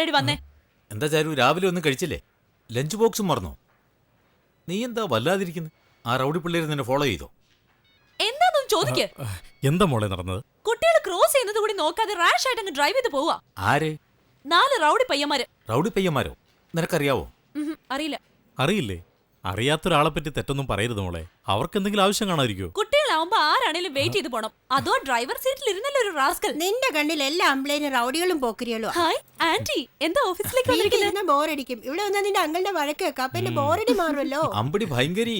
Daddy വന്നേ? എന്താ ചാരു രാവിലെ ഒന്നും കഴിച്ചില്ലേ? ലഞ്ച് ബോക്സും മറന്നോ? നീ എന്താ വല്ലാതിരിക്കുന്നു? ആ റൗഡി പിള്ളേര് നിന്നെ ഫോളോ ചെയ്തോ? എന്താന്നും ചോദിക്ക. എന്താ മോളെ നടന്നത്? കുട്ടികളെ ക്രോസ് ചെയ്യുന്നത് കൂടി നോക്കാതെ റാഷ് ആയിട്ട് അങ്ങ് ഡ്രൈവ് ചെയ്ത് പോവാ. ആര്? നാല് റൗഡി പയ്യന്മാര്. റൗഡി പയ്യന്മാരോ? നിനക്കറിയാവോ? അറിയില്ല. അറിയില്ലേ? അറിയാത്തൊരാളെ പറ്റി തെറ്റൊന്നും പറയരുത് മോളെ. അവർക്ക് എന്തെങ്കിലും ആവശ്യം കാണാതിരിക്കോ? കുട്ടികളാവുമ്പോ ആരാണേലും വെയിറ്റ് ചെയ്ത് പോണം. അതോ ഡ്രൈവർ സീറ്റിൽ ഇരുന്നല്ലോ ഒരു റാസ്കൽ നിന്റെ കണ്ണിൽ എല്ലാ അമ്പ്ലേനും റൗഡികളും പോക്കരികളും ഹായ് ആന്റി എന്താ ഓഫീസിലേക്ക് വന്നിരിക്കുന്നത്? ബോറടിക്കും ഇവിടെ വന്നാൽ നിന്റെ അങ്ങളുടെ വഴക്ക് കേൾക്കാം. അപ്പൊ എന്റെ ബോറടി മാറുമല്ലോ. അമ്പടി ഭയങ്കരി.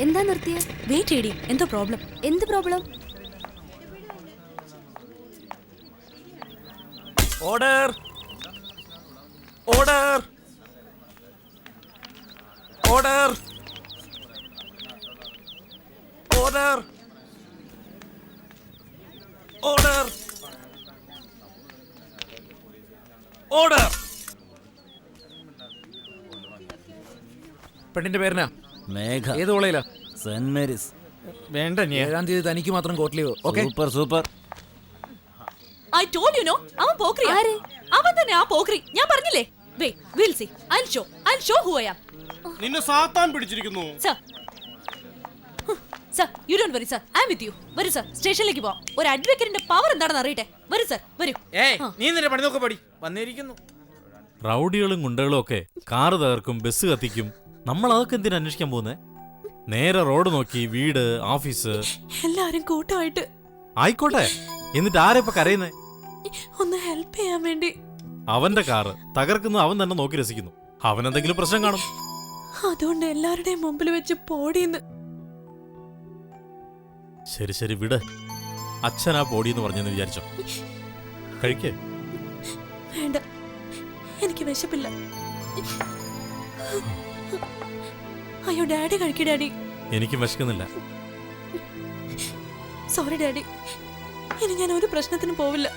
എന്താ നിർത്തിയ? വെയിറ്റ് ചെയ്യടി എന്തോ പ്രോബ്ലം എന്ത് problem order order order order order order പെണ്ണിന്റെ പേരെന്നാ? മേഘ. ഏത് കോളേജിലാ? Saint Mary's. വേണ്ട ഏഴാം തീയതി തനിക്ക് മാത്രം court leave okay? Super super. I told you no അവൻ പോക്രി ആരെ? അവൻ തന്നെ ആ പോക്രി. ഞാൻ പറഞ്ഞില്ലേ? We will see I show I show who I am നിന്നെ സാത്താൻ പിടിച്ചിരിക്കുന്നു. Sir sir you don't worry sir I am with you വരൂ സർ സ്റ്റേഷനിലേക്ക് പോവാം. ഒരു അഡ്വക്കേറ്റിന്റെ പവർ എന്താണെന്ന് അറിയട്ടെ? വരൂ സർ വരൂ. ഏയ് നീ നിന്റെ പണി നോക്കെ പടി. വന്നിരിക്കുന്നു. റൗഡികളും ഗുണ്ടകളും ഒക്കെ കാറ് തകർക്കും ബസ് കത്തിക്കും നമ്മൾ അതൊക്കെ എന്തിനാ അന്വേഷിക്കാൻ പോകുന്നേ? നേരെ റോഡ് നോക്കി വീട് ഓഫീസ്. എല്ലാരും കൂട്ടമായിട്ട്. ആയിക്കോട്ടെ. എന്നിട്ട് ആരെ ഇപ്പൊ കരയുന്നേ? ഒന്ന് ഹെൽപ്പ് ചെയ്യാൻ വേണ്ടി. അവന്റെ കാറ്. തകർക്കുന്ന അവൻ തന്നെ നോക്കി രസിക്കുന്നു. അവൻ എന്തെങ്കിലും പ്രശ്നം കാണും. അതുകൊണ്ട് എല്ലാവരുടെയും മുമ്പിൽ വെച്ച് പോടിയെന്ന് ശരി ശരി വിട്. അച്ഛനാ പോടിയെന്ന് പറഞ്ഞെന്ന് വിചാരിച്ചോ. കഴിക്കേ. വേണ്ട. എനിക്ക് വിശപ്പില്ല. അയ്യോ ഡാഡി കഴിക്കൂ ഡാഡി. എനിക്ക് വിശക്കുന്നില്ല. Sorry daddy. ഇനി ഞാൻ ഒരു പ്രശ്നത്തിനും പോവില്ല.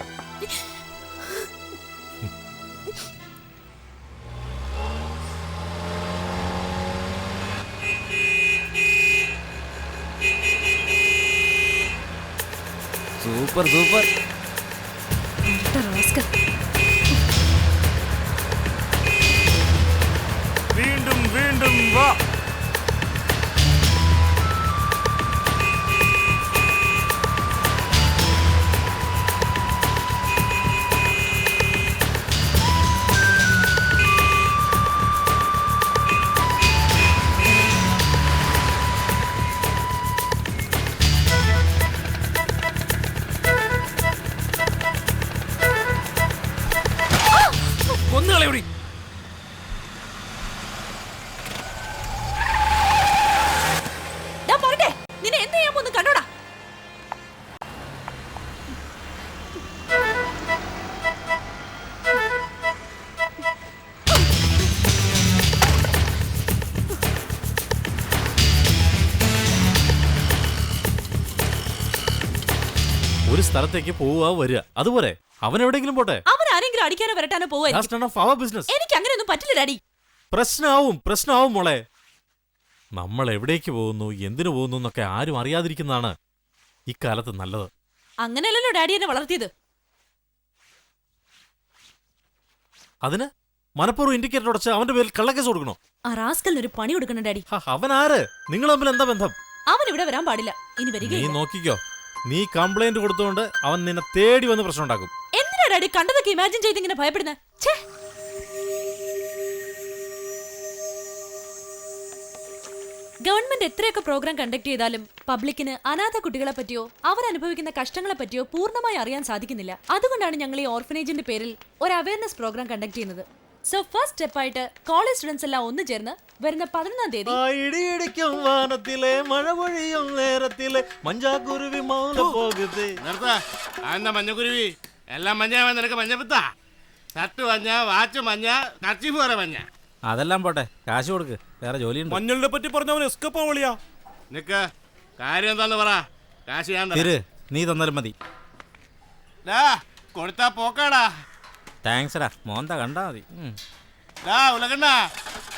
Super super. കണ്ടോടാ. ഒരു സ്ഥലത്തേക്ക് പോവുക വരിക. അതുപോലെ അവൻ എവിടെയെങ്കിലും പോട്ടെ? ആരെങ്കിലും അടിക്കാനോ വരട്ടാനോ പോവായിരിക്കും അവർ ബിസിനസ് എനിക്ക് അങ്ങനെയൊന്നും പറ്റില്ല ഡാഡി. പ്രശ്നമാവും പ്രശ്നമാവും മോളെ. നമ്മൾ എവിടേക്ക് പോകുന്നു എന്തിനു പോകുന്നു എന്നൊക്കെ ആരും അറിയാതിരിക്കുന്നതാണ് ഇക്കാലത്ത് നല്ലത്. അങ്ങനെയല്ലല്ലോ ഡാഡി എന്നെ വളർത്തിയത്. അതിന് മനപ്പൂർവം ഇൻഡിക്കേറ്റർ ഉടച്ച് അവന്റെ പേരിൽ കള്ളക്കേസ് കൊടുക്കണോ? ആ റാസ്കലിന് ഒരു പണി കൊടുക്കണം ഡാഡി. ഹ, അവൻ ആര്? നിങ്ങൾ തമ്മിൽ എന്താ ബന്ധം? അവൻ ഇവിടെ വരാൻ പാടില്ല. ഇനി നീ വരികയില്ല നോക്കിക്കോ. നീ കംപ്ലൈന്റ് കൊടുത്തുകൊണ്ട് അവൻ നിന്നെ തേടി വന്ന് പ്രശ്നം ഉണ്ടാക്കും. ഡാഡി കണ്ടതൊക്കെ ഇമാജിൻ ചെയ്ത് ഇങ്ങനെ ഭയപ്പെടുന്ന? ഛേ! ഗവൺമെന്റ് എത്രയൊക്കെ പ്രോഗ്രാം കണ്ടക്ട് ചെയ്താലും പബ്ലിക്കിന് അനാഥ കുട്ടികളെ പറ്റിയോ അവരനുഭവിക്കുന്ന കഷ്ടങ്ങളെ പറ്റിയോ പൂർണമായി അറിയാൻ സാധിക്കുന്നില്ല. അതുകൊണ്ടാണ് ഞങ്ങൾ ഈ ഓർഫനേജിന്റെ പേരിൽ ഒരു അവയർനെസ് പ്രോഗ്രാം കണ്ടക്ട് ചെയ്യുന്നത്. സോ ഫസ്റ്റ് സ്റ്റെപ്പ് ആയിട്ട് കോളേജ് സ്റ്റുഡൻസ് എല്ലാം ഒന്ന് ചേർന്ന് വരുന്ന പതിനൊന്നാം തീയതി ഇടിയിടിക്കും വാനത്തിലെ മഴ പൊഴിയും നേരത്തിലെ മഞ്ചാക്കുരുവി മൗനം പോകുന്നത് മഞ്ഞക്കുരുവി? എല്ലാം മഞ്ഞ നിനക്ക് മഞ്ഞപ്പിത്ത ഷർട്ട് മഞ്ഞ വാച്ച് മഞ്ഞ കർച്ചീഫ് വരെ മഞ്ഞ. അതെല്ലാം പോട്ടെ കാശ് കൊടുക്ക് വേറെ ജോലി മഞ്ഞളിനെ പറ്റി പറഞ്ഞവൻ എസ്കപ്പാ വിളിയാ നിക്ക് കാര്യം എന്താന്ന് പറ. കാശ് ഞാൻ തരാം. തിര് നീ തന്നാലും മതി. ഡാ, കൊടുത്താ പോക്കാടാ. താങ്ക്സ് ഡാ മോന്ത കണ്ടാ മതി. ഉം. ഡാ ഉലകണ്ണ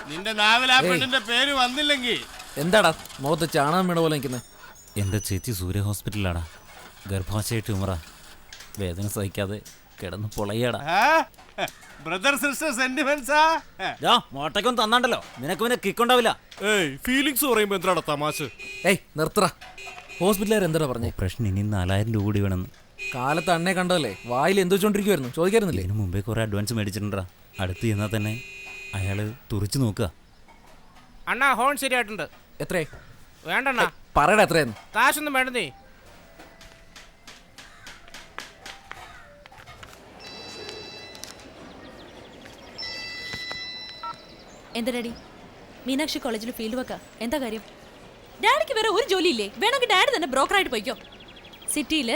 നിന്റെ നാവിൽ ആ പെണ്ണിന്റെ പേര് വന്നില്ലെങ്കിൽ എന്താടാ മുഖത്ത് ചാണകം വീണ പോലെ നിൽക്കുന്നത് എന്റെ ചേച്ചി സൂര്യ ഹോസ്പിറ്റലിലാടാ. ഗർഭാശയ ട്യൂമറ. വേദന സഹിക്കാതെ കിടന്ന് പൊളയടാ. Brother sister സെന്റിമെന്റ്സാ? മോട്ടയ്ക്കൊന്നും തന്നാണ്ടല്ലോ. നിനക്ക് പിന്നെ കിക്കുണ്ടാവില്ല ഏയ് ഫീലിങ്സ് പറയുമ്പോ എന്താടാ തമാശ? ഏയ് നിർത്തറ ഹോസ്പിറ്റലുകാർ എന്താടാ പറഞ്ഞേ? പ്രശ്നം ഇനി നാലായിരം രൂപ കൂടി വേണമെന്ന് കാലത്ത് അണ്ണെ കണ്ടതല്ലേ? വായിൽ എന്ത് വെച്ചോണ്ടിരിക്കുവായിരുന്നു? ചോദിക്കായിരുന്നില്ലേ? ഇതിനു മുമ്പേ കുറെ അഡ്വാൻസ് മേടിച്ചിട്ടുണ്ടാ അടുത്ത് ചെന്നാൽ തന്നെ അയാൾ തുറച്ചു നോക്കുക അണ്ണാ ഹോൺ ശരിയായിട്ടുണ്ട്. എത്രേ വേണ്ടണ്ണ. പറയടാ എത്രയെന്ന്. കാശൊന്നും വേണ്ടതേ എന്താ ഡാഡി മീനാക്ഷി കോളേജിൽ ഫീൽഡ് വെക്കാം എന്താ കാര്യം? ഡാഡിക്ക് വേറെ ഒരു ജോലിയില്ലേ? വേണമെങ്കിൽ ഡാഡി തന്നെ ബ്രോക്കറായിട്ട് പോയിക്കോ. സിറ്റിയിൽ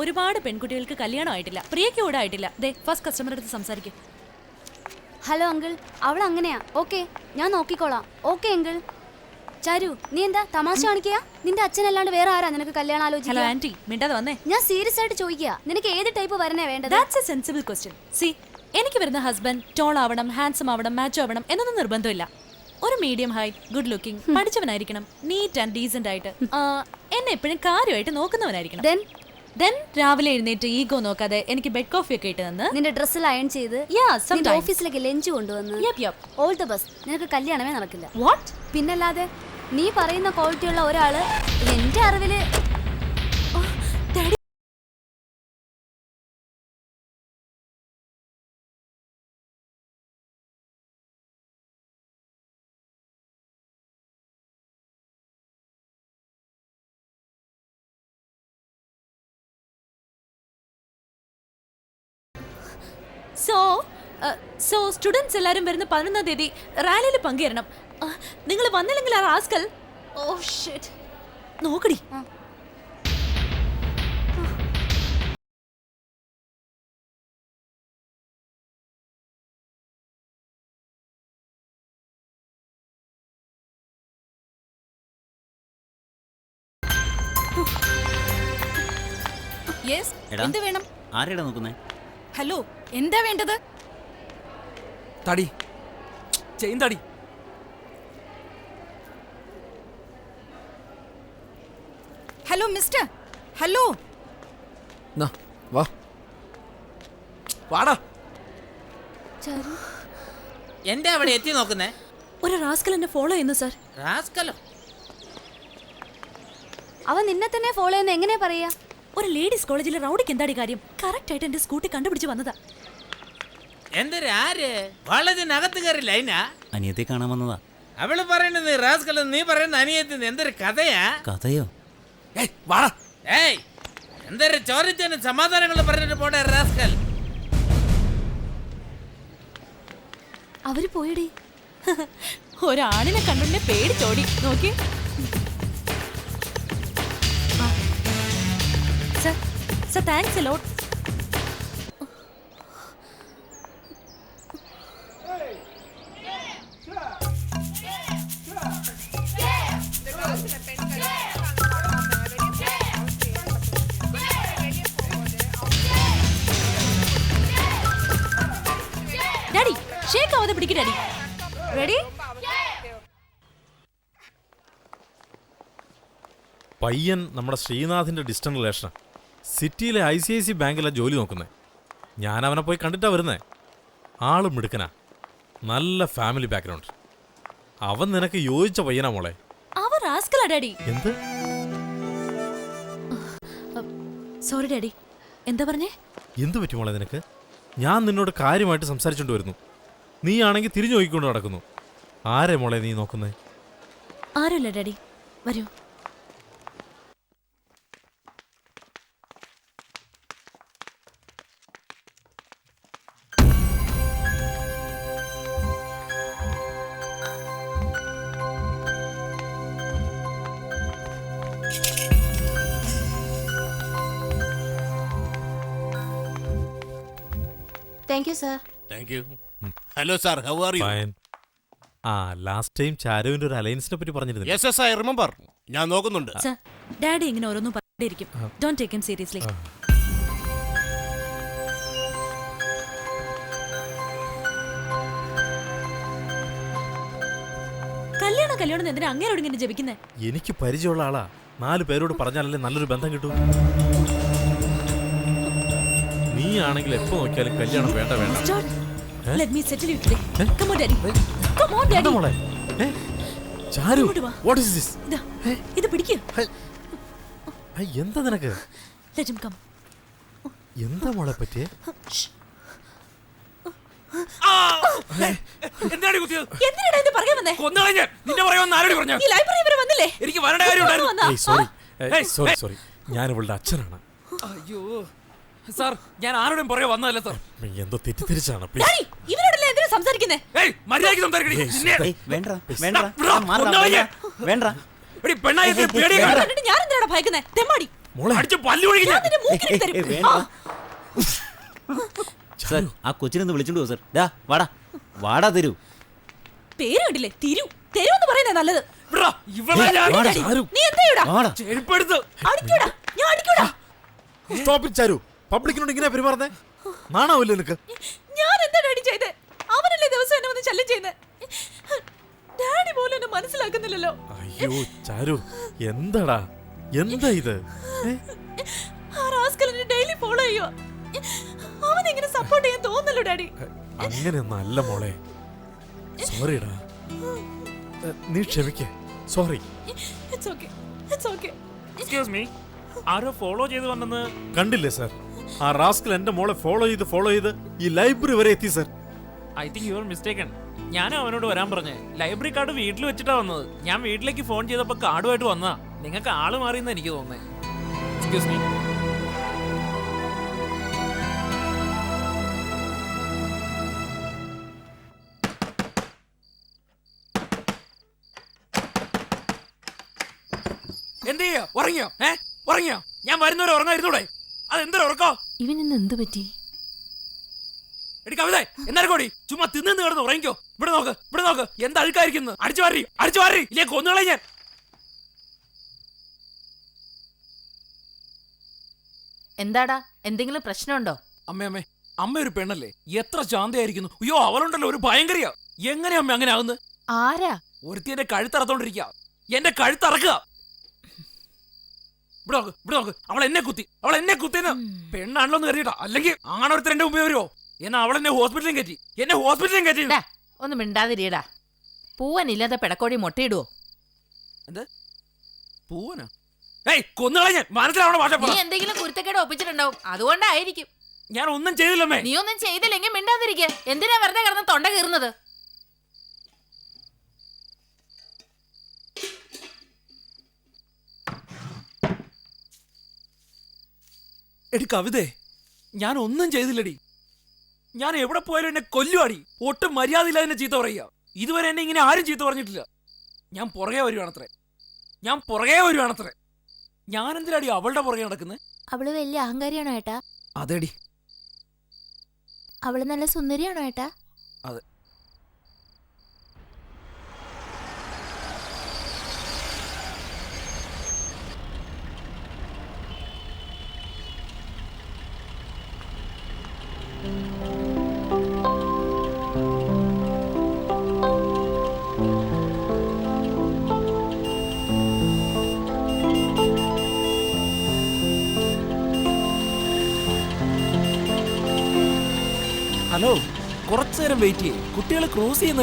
ഒരുപാട് പെൺകുട്ടികൾക്ക് കല്യാണം ആയിട്ടില്ല. പ്രിയയ്ക്ക് കൂടെ ആയിട്ടില്ല. ദേ ഫസ്റ്റ് കസ്റ്റമറുടെ അടുത്ത് സംസാരിക്കും. Hello uncle. അവൾ അങ്ങനെയാ. ഓക്കെ ഞാൻ നോക്കിക്കോളാം. Okay uncle. ചരു നീ എന്താ തമാശ കാണിക്കുക നിന്റെ അച്ഛനല്ലാണ്ട് വേറെ ആരാ നിനക്ക് കല്യാണം ആലോചിക്കുക? ആന്റി മിണ്ടാതെ വന്നേ. ഞാൻ സീരിയസ് ആയിട്ട് ചോദിക്കുക. നിനക്ക് ഏത് ടൈപ്പ് വരണേ വേണ്ടത്? That's a sensible question see എനിക്ക് വരുന്ന ഹസ്ബൻഡ് ടോൾ ആവണം ഹാൻസം ആവണം മാച്ച് ആവണം എന്നൊന്നും നിർബന്ധമില്ല. ഒരു മീഡിയം ഹൈറ്റ് ഗുഡ് ലുക്കിംഗ് പഠിച്ചവനായിരിക്കണം നീറ്റ് ആൻഡ് ഡീസന്റ് ആയിട്ട് എന്നെ എപ്പോഴും കാര്യമായിട്ട് നോക്കുന്നവനായിരിക്കണം. ദെൻ ദെൻ രാവിലെ എഴുന്നേറ്റ് ഈഗോ നോക്കാതെ എനിക്ക് ബെഡ് കോഫി ഒക്കെ ഇട്ട് തന്ന്. നിന്റെ ഡ്രസ്സിൽ അയൺ ചെയ്ത്. ഓഫീസിലേക്ക് ലഞ്ച് കൊണ്ടുവന്ന്. ഓൾ ദ ബസ് നിനക്ക് കല്യാണമേ നടക്കില്ല. വാട്ട് പിന്നല്ലാതെ നീ പറയുന്ന ക്വാളിറ്റി ഉള്ള ഒരാൾ എന്റെ അറിവിൽ സോ സോ സ്റ്റുഡൻസ് എല്ലാവരും വരുന്ന പതിനൊന്നാം തീയതി റാലിയിൽ പങ്കുചേരണം നിങ്ങൾ വന്നില്ലെങ്കിൽ ആ റാസ്കൽ ഓ ഷിറ്റ് നോക്കടി. യെസ് എടാ. എന്ത് വേണം? ആരെടാ നോക്കുന്നേ? ഹലോ എന്താ വേണ്ടത്? തടി. ചെയിൻ തടി. Hello mister. ഹലോ. നാ, വാ. വാടാ. ചരു. എന്റെ അവിടെ എത്തി നോക്കുന്നേ? ഒരു റാസ്കൽ എന്നെ ഫോളോ ചെയ്യുന്നു സാർ റാസ്കലോ? അവൻ നിന്നെ തന്നെ ഫോളോ ചെയ്യുന്ന എങ്ങനെ പറയാ? ഒരു ലേഡീസ് കോളേജിലെ റൗഡിക്ക് എന്താടി കാര്യം? കറക്റ്റ് ആയിട്ട് എന്റെ സ്കൂട്ടി കണ്ടുപിടിച്ച് വന്നതാ. എന്തൊരു ആര് വളതിനകത്ത് കയറി ലൈനാ? അനിയത്തെ കാണാൻ വന്നതാ. അവൾ പറയണത് റാസ്കൽ നീ പറയുന്ന അനിയത്തിന് എന്തൊരു കഥയാ? കഥയോ? ഏയ് വാടാ. ഏയ് എന്തൊരു ചോദിച്ചതിന് സമാധാനങ്ങൾ പറഞ്ഞിട്ട് പോട്ടെ റാസ്കൽ? അവർ പോയടി. ഒരാണിനെ കണ്ടുണ്ടെ പേടിച്ചോടി. നോക്കി സർ സർ താങ്ക്സ് എലോട്ട് ആവാതെ പിടിക്ക് ഡാഡി. റെഡി പയ്യൻ നമ്മുടെ ശ്രീനാഥിന്റെ ഡിസ്റ്റന്റ് റിലേഷൻ സിറ്റിയിലെ ഐ സി ഐ സി ബാങ്കിലാണ് ജോലി നോക്കുന്നത് ഞാൻ അവനെ പോയി കണ്ടിട്ടാ വരുന്നേ. ആൾ മിടുക്കനാ. നല്ല ഫാമിലി ബാക്ക്ഗ്രൗണ്ട് അവൻ നിനക്ക് യോജിച്ച പയ്യനാ മോളെ. റാസ്കലാ ഡാഡി. എന്ത്? Sorry daddy. എന്താ പറഞ്ഞേ? എന്ത് പറ്റി മോളെ നിനക്ക്? ഞാൻ നിന്നോട് കാര്യമായിട്ട് സംസാരിച്ചോണ്ട് വരുന്നു. നീ ആണെങ്കിൽ തിരിഞ്ഞു നോക്കിക്കൊണ്ട് നടക്കുന്നു. ആരെ മോളെ നീ നോക്കുന്നേ? ആരുമില്ല ഡാഡി. വരൂ. Thank you sir thank you hello sir how are you fine ആ ലാസ്റ്റ് ടൈം ചാരുവിന്റെ ഒരു അലയൻസിനെ പറ്റി പറഞ്ഞിരുന്നു യെസ് എസ് ഐ റിമെമ്പർ ഞാൻ നോക്കുന്നുണ്ട്. സർ ഡാഡി ഇങ്ങനെ ഓരോന്നും പറഞ്ഞിരിക്കും. ഡോണ്ട് ടേക്ക് ഹിം സീരിയസ്ലി കല്യാണം കല്യാണം എന്തിനാ അങ്ങേരോട് ഇങ്ങനെ ജപിക്കുന്നേ? എനിക്ക് പരിചയമുള്ള ആളാ. നാല് പേരോട് പറഞ്ഞാലല്ലേ നല്ലൊരു ബന്ധം കിട്ടൂ. നീ ആണെങ്കിൽ എപ്പോ നോക്കിയാലും കല്യാണം വേണ്ട വേണ്ട. Let me settle you today. Come on, daddy. Come on, daddy. മോളെ ഏ? ചാരു ഇങ്ങോട്ട് വാ. വാട്ട് ഇസ് ദിസ് ഇതാ, ഇത് പിടിക്കുക എന്താ നിനക്ക്? Let him come. എന്താ മോളെ പറ്റിയേ? എന്താണ് കുത്തിയത് എന്തിനാടാ ഇത് പറയാൻ വന്നേ? കൊന്നുകളഞ്ഞ നിന്റെ പറയുമെന്ന് ആരോട് പറഞ്ഞു? ഈ ലൈബ്രറി വരെ വന്നില്ലേ? എനിക്ക് വരേണ്ട കാര്യം ഉണ്ടായിരുന്നു. വന്നാ? ഏയ് സോറി ഏയ്, സോറി സോറി ഞാൻ ഇവളുടെ അച്ഛനാണ്. അയ്യോ. സാർ ഞാൻ ആരോടും പുറകെ വന്നതല്ല സാർ. എന്തോ തെറ്റിദ്ധരിച്ചാണ് ഡാഡി ഇവരോടല്ലേ എന്തിനാ സംസാരിക്കുന്നേ? ഏയ് മര്യാദയ്ക്ക് സംസാരിക്കടി. നിന്നെ വേണ്ട വേണ്ട, വിടാ, കൊന്നുകളഞ്ഞ. വേണ്ട എടി പെണ്ണായി ഇതിന് പേടിയെ ഇത് കണ്ടിട്ട് ഞാൻ എന്തിനാടാ ഭയക്കുന്നേ? തെമ്മാടി. മോളെ. അടിച്ച് പല്ലു ഒഴുകി ഞാൻ ഞാൻ നിന്റെ മൂക്കിൽ തരും. വേണ്ട. ആ, സാർ ആ കൊച്ചിനൊന്ന് വിളിച്ചോണ്ട് പോ സാർ. ഡാ വാടാ. വാടാ തരൂ. പേര് കണ്ടില്ലേ? തിരു. തെരുവെന്ന് പറയുന്നേ നല്ലത്. വിടാ, ഇവളെ ഞാൻ വാടാ, ചാരു. നീ എന്താ വാടാ. ചെരുപ്പെടുത്ത്. അടിക്കൂടാ ഞാൻ അടിക്കൂടാ. സ്റ്റോപ്പ് ചാരു. പബ്ലിക്കിനോട് ഇങ്ങനെ പെരുമാറുന്നേ? നാണാവില്ലേ നിനക്ക്? ഞാൻ എന്താ ഡാഡി ചെയ്തേ? അവനല്ലേ ദിവസം എന്നെ വന്ന് ശല്യം ചെയ്യുന്നേ? ഡാഡി പോലും എന്നെ മനസ്സിലാക്കുന്നില്ലല്ലോ. അയ്യോ ചാരു എന്താടാ? എന്താ ഇത്? ആ റാസ്കൽ എന്നെ ഡെയിലി ഫോളോ ചെയ്യോ അവൻ ഇങ്ങനെ സപ്പോർട്ട് ചെയ്യാൻ തോന്നല്ലോ ഡാഡി. അങ്ങനെ നല്ല മോളെ. സോറിടാ നീ ക്ഷമിക്കേ. Sorry it's okay it's okay excuse me arrow follow ചെയ്തു വന്നെന്ന് കണ്ടില്ലേ സാർ ആ റാസ്കൽ എന്റെ മോളെ ഫോളോ ചെയ്ത് ഫോളോ ചെയ്ത് ഈ ലൈബ്രറി വരെ എത്തി sir I think you are mistaken ഞാനും അവനോട് വരാൻ പറഞ്ഞേ ലൈബ്രറി കാർഡ് വീട്ടിൽ വെച്ചിട്ടാ വന്നത്. ഞാൻ വീട്ടിലേക്ക് ഫോൺ ചെയ്തപ്പോൾ കാർഡുമായിട്ട് വന്നതാ. നിങ്ങൾക്ക് ആൾ മാറിയെന്ന് എനിക്ക് എക്സ്ക്യൂസ് മീ എന്ത് ചെയ്യോ? ഉറങ്ങിയോ? ഏ? ഉറങ്ങിയോ? ഞാൻ വരുന്നവരെ ഉറങ്ങായിരുന്നൂടെ ഉറക്കോ? ഇവൻ ഇന്ന് എന്ത് പറ്റി? എടി കവിത എന്നാലും കൂടി ചുമ്മാ തിന്നു കിടന്ന് ഉറങ്ങിക്കോ. ഇവിടെ നോക്ക് ഇവിടെ നോക്ക്. എന്താ അഴുക്കായിരിക്കുന്നു? അടിച്ചു വാരി അടിച്ചു വാരി. ഇല്ലേ കൊന്നുകളെ ഞാൻ. എന്താടാ? എന്തെങ്കിലും പ്രശ്നമുണ്ടോ? അമ്മേ അമ്മേ അമ്മ ഒരു പെണ്ണല്ലേ? എത്ര ശാന്തയായിരിക്കുന്നു. അയ്യോ അവളുണ്ടല്ലോ ഒരു ഭയങ്കരയാ. എങ്ങനെയാ അമ്മ അങ്ങനെ ആവുന്നത് ആരാ? ഒരുത്തി എന്റെ കഴുത്തറത്തോണ്ടിരിക്കുക എന്റെ കഴുത്തറക്കുക ഇവിടെ നോക്ക് ഇവിടെ നോക്ക്. അവൾ എന്നെ കുത്തി. അവൾ എന്നെ കുത്തിന്ന് പെണ്ണാണല്ലോ എന്ന് കരുതിട്ടാ അല്ലെങ്കിൽ ആണൊരുത്തർ എന്റെ മുമ്പേ വരുമോ എന്നാ അവൾ എന്നെ ഹോസ്പിറ്റലിൽ കയറ്റി. എന്നെ ഹോസ്പിറ്റലിൽ കയറ്റി. ഡാ, ഒന്ന് മിണ്ടാതിരിയടാ. പൂവനില്ലാതെ പിടക്കോടി മുട്ടയിടുവോ? പൂവനാ? ഏയ് കൊന്നുകളെ ഞാൻ മനസ്സിലാവണ ഭാഷ നീ പറ. എന്തെങ്കിലും കുരുത്തക്കേട് ഒപ്പിച്ചിട്ടുണ്ടാവും. അതുകൊണ്ടായിരിക്കും. ഞാൻ ഒന്നും ചെയ്തില്ലമ്മേ. നീ ഒന്നും ചെയ്തില്ലെങ്കിൽ മിണ്ടാതിരിക്കുക എന്തിനാ വെറുതെ കിടന്ന് തൊണ്ട കീറുന്നത്? എടി കവിതേ ഞാൻ ഒന്നും ചെയ്തില്ലടി. ഞാൻ എവിടെ പോയാലും എന്നെ കൊല്ലുവാടി. ഒട്ടും മര്യാദയില്ലാതെ എന്നെ ചീത്ത പറയുക. ഇതുവരെ എന്നെ ഇങ്ങനെ ആരും ചീത്ത പറഞ്ഞിട്ടില്ല. ഞാൻ പുറകെ വരുവാണത്രേ. ഞാൻ പുറകെ വരുവാണത്രേ. ഞാൻ എന്തിനാടി അവളുടെ പുറകെ നടക്കുന്നത് അവൾ വലിയ അഹങ്കാരിയാണോ ഏട്ടാ? അതെടി. അവൾ നല്ല സുന്ദരിയാണോ ഏട്ടാ? അതെ. ഹലോ കുറച്ചു നേരം വെയിറ്റ് ചെയ്യേ. കുട്ടികൾ ക്രോസ് ചെയ്യുന്ന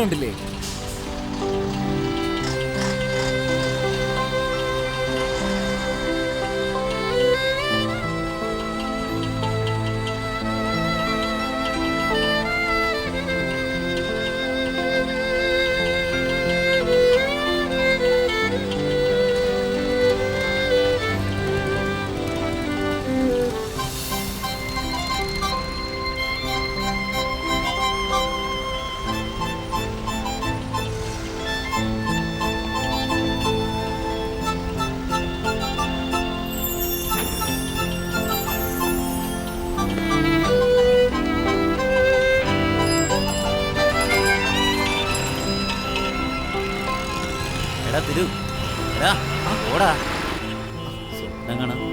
എടാ തിരു. എടാ ഓടാ. സ്വപ്നം കാണാം.